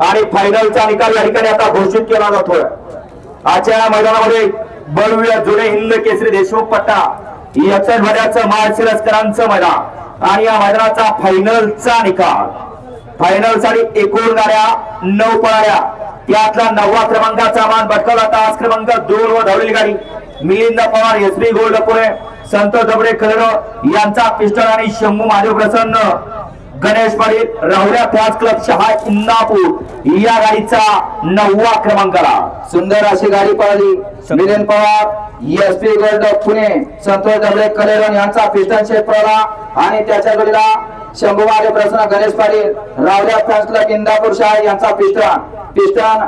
आणि फायनलचा निकाल या ठिकाणी आता घोषित केला जातोय. आजच्या या मैदानामध्ये बळवीर जुने हिंद केसरी देशमुख पट्टा एकसठ भऱ्याचं माळशिरस्करांचं मैदान आणि या मैदानाचा फायनलचा निकाल. फायनलसाठी एकूण गाड्या नऊ पळाऱ्या त्यातला नववा क्रमांकाचा मान भटकवला तास क्रमांक दोन व धावलेली गाडी. Milind Pawar S B gold Pune Santosh Dabade Kharad यांचा पिस्टल आणि शंभू महादेव प्रसन्न. गणेश पाटील राहुल्या फॅन्स क्लब शहा इंदापूर या गाडीचा नववा क्रमांकाला. सुंदर अशी गाडी पळाली. Milind Pawar S P gold Pune Santosh Dabale कलेरन यांचा पिस्टन शेट पळाला. आणि त्याच्या गडीला शंभू महादेव प्रसन्न गणेश पाटील रावल्या फॅन्स क्लब इंदापूर शाह यांचा पिस्टन. पिस्टन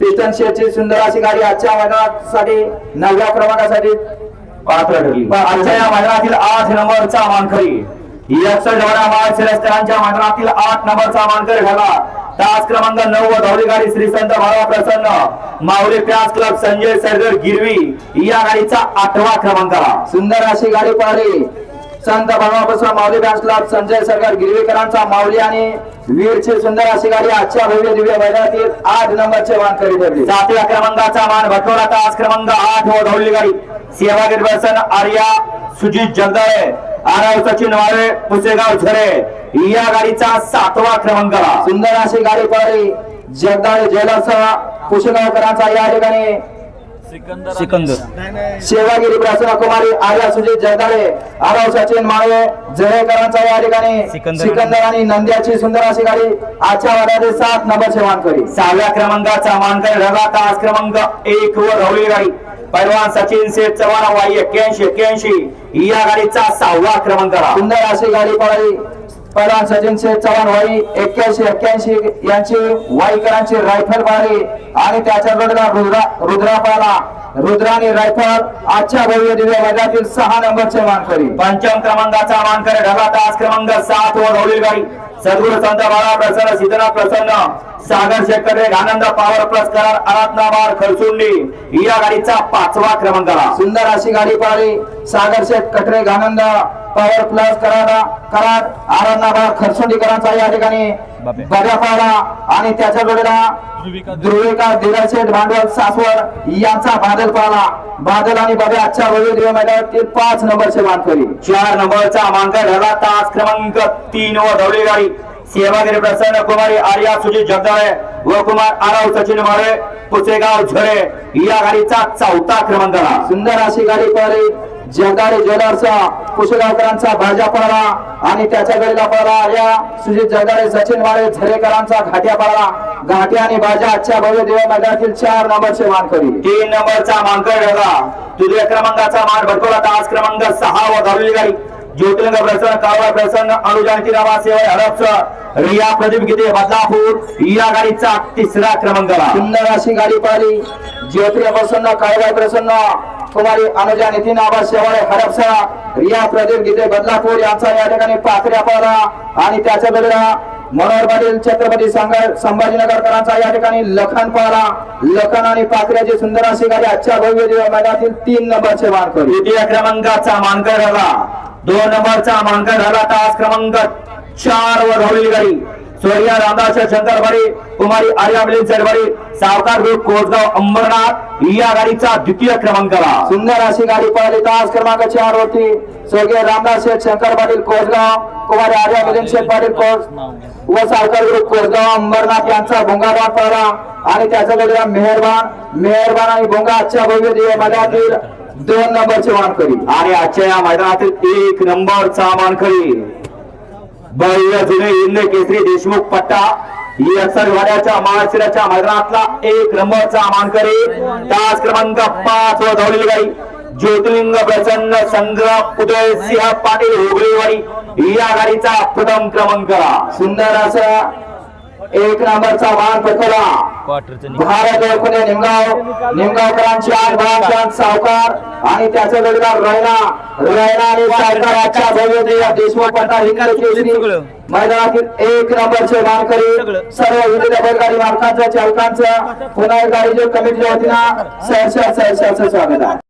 पिस्टन शेटची सुंदर अशी गाडी आजच्या मैदानासाठी नवव्या क्रमांकासाठी पात्र ठरली. आजच्या या मैदानातील आठ नंबरचा मानकरी. मैदानातील आठ नंबरचा मानकरी ठरला. तास क्रमांक नऊ व धावली गाडी श्री संत बाळा प्रसन्न. माऊली प्यास क्लब संजय सरगर गिरवी. या गाडीचा आठवा क्रमांकाला सुंदर अशी गाडी पळाली संत बनवापासून माऊली बँस क्लब संजय सरकार गिरवीकरांचा माऊली आणि वीरची सुंदर अशी गाडी आजच्या भव्य दिव्य मैदानातील आठ नंबरचे वानकरी ठरली. सातव्या क्रमांकाचा मान भटवला तास क्रमांक आठ व धावली गाडी सेवागिरी प्रसन्न आर्या सुजित जगदाळे आराव सचिन वाळे पुसेगाव झरे. या गाडीचा सातवा क्रमांक. सुंदर अशी गाडी पळाली जगदाळे जेलरसह पुसेगावकरांचा या ठिकाणी सिकंदर सेवागिरी प्रसन्न कुमारी आर्या सुजित जगदाळे आराव सचिन माळे जळेकरांचा या ठिकाणी सिकंदर. आणि नंद्याची सुंदर अशी गाडी आजच्या वाड्यातील सात नंबरचे वानकरी सहाव्या क्रमांकाचा मानकर ठरला तास क्रमांक एक वर धावली गाडी. पैलवान सचिन शेठ चव्हाण वाई एक्क्याऐंशी एक्क्याऐंशी. या गाडीचा सहावा क्रमांकाला सुंदर अशी गाडी पळाली. पहिला सचिन शेठ चव्हाण वाई एक्क्याऐंशी एक्क्याऐंशी यांची वाईकरांची रायफल पळाली आणि त्याच्या जोडीला रुद्रा रुद्रा पळाला रुद्रा आणि रायफल आजच्या भव्य दिव्य मैदानातील सहा नंबरचे मानकरी पंचम क्रमांकाचा मानकर ठरला तास क्रमांक सात वर धावली गाडी. सद्गुरु संत बाळा प्रसन्न सिद्धनाथ प्रसन्न. सागर शेतकरी आनंद पॉवर प्लस करार आराधनाबार खरसुंडी. या गाडीचा पाचवा क्रमांकाला. सुंदर अशी गाडी पळाली. सागर शेठ कटरे गानंद पॉवर प्लस कराड कराड आरणाबाद खरसुंडीकरांचा या ठिकाणी बाब्या. बऱ्या पळाला आणि त्याच्या जोडीला ध्रुविका दिलाशेठ भांडवल सासवड यांचा बादल पळाला बादल आणि बाबे आजच्या दिव्य मैदानातील पाच नंबरचे मानकरी. चार नंबरचा मानकर ठरला तास क्रमांक तीन वर धावली गाडी. सेवागिरी प्रसन्न कुमारी आर्या सुजित जगदाळे व कुमार आराव सचिन माळे पुसेगाव झरे. या गाडीचा चौथा क्रमांकाला सुंदर अशी गाडी पळाली जगाडे ज्वेलर्सचा कुशगावकरांचा भाज्या पडला आणि त्याच्या गडीला पडला या सुजित जगाडे सचिन वाळे झरेकरांचा घाट्या पडला घाट्या आणि भाज्या आजच्या भव्य देवनगरातील चार नंबरचे मानकरी. तीन नंबरचा मानकर ठरला दुसऱ्या क्रमांकाचा मान भटकवला आज क्रमांक सहा व धरली गाडी ज्योतिर्लिंग प्रसन्न कावळा प्रसन्न अनुजानची नावा सेवा हडपसर रिया प्रदीप गीते बदलापूर या गाडीचा तिसरा क्रमांकाला सुंदर अशी गाडी पळाली ज्योतिया प्रसन्न काळबाई प्रसन्न कुमारी अनुजा नितीन आबा शेवाळे हडपसा रिया प्रदीप गीते बदलापूर यांचा या ठिकाणी पाखऱ्या पळाला आणि त्याच्या गडीला मनोहर पाटील छत्रपती संभाजीनगरकरांचा या ठिकाणी लखन पळाला लखन आणि पाखऱ्याची सुंदर अशी गाडी आजच्या भव्य मैदानातील तीन नंबरचे मानकरी. द्वितीय क्रमांकाचा मानकर झाला. दोन नंबरचा मानकर झाला तास क्रमांक चार वर धावलेली गाडी. सोरिया रामदास शंकरवाडी कुमारी आर्या मिलिंद सरवाडी सावकार ग्रुप कोसगाव अंबरनाथ या गाडीचा द्वितीय क्रमांकाला. सुंदर अशी गाडी पळाली तास क्रमांक चार वरती. स्वर्गीय रामदास शेठ शंकर पाटील कोसगाव कुमारी आर्या मिलिंद शेठ पाटील कोस व सावकार ग्रुप कोसगाव अंबरनाथ यांचा भोंगाबाद पळाला. आणि त्याच्या मेहरबान मेहरबान आणि भोंगा आजच्या भव्य दिव्य दोन नंबरचे वानकरी आणि आजच्या या मैदानातील एक नंबरचा जुने हिंद केसरी देशमुख पट्टा वाड्याच्या महाशिराच्या मैदानातला एक नंबरचा मानकरी तास क्रमांक पाच वर धावलेली गाडी. ज्योतिर्लिंग प्रसन्न संग्राम उदय सिंह पाटील होगरेवाडी या गाडीचा प्रथम क्रमांकाला सुंदर असा एक नंबरचा पटकवला क्वार्टरचं भारत ओळखून निमगाव. निमगावकरांची आठ भाग सावकार. आणि त्याच्या गडीला रैना. रैना आणि सावकार आजच्या भव्य देशमुख पट्टा हिंगल केसरी मैदानातील एक नंबरचे मानकरी सर्व विविध बैलगाडी मालकांचं चालकांचं. पुन्हा एक गाडीच्या कमिटीच्या वतीनं सहर्ष सहर्षाचं स्वागत आहे.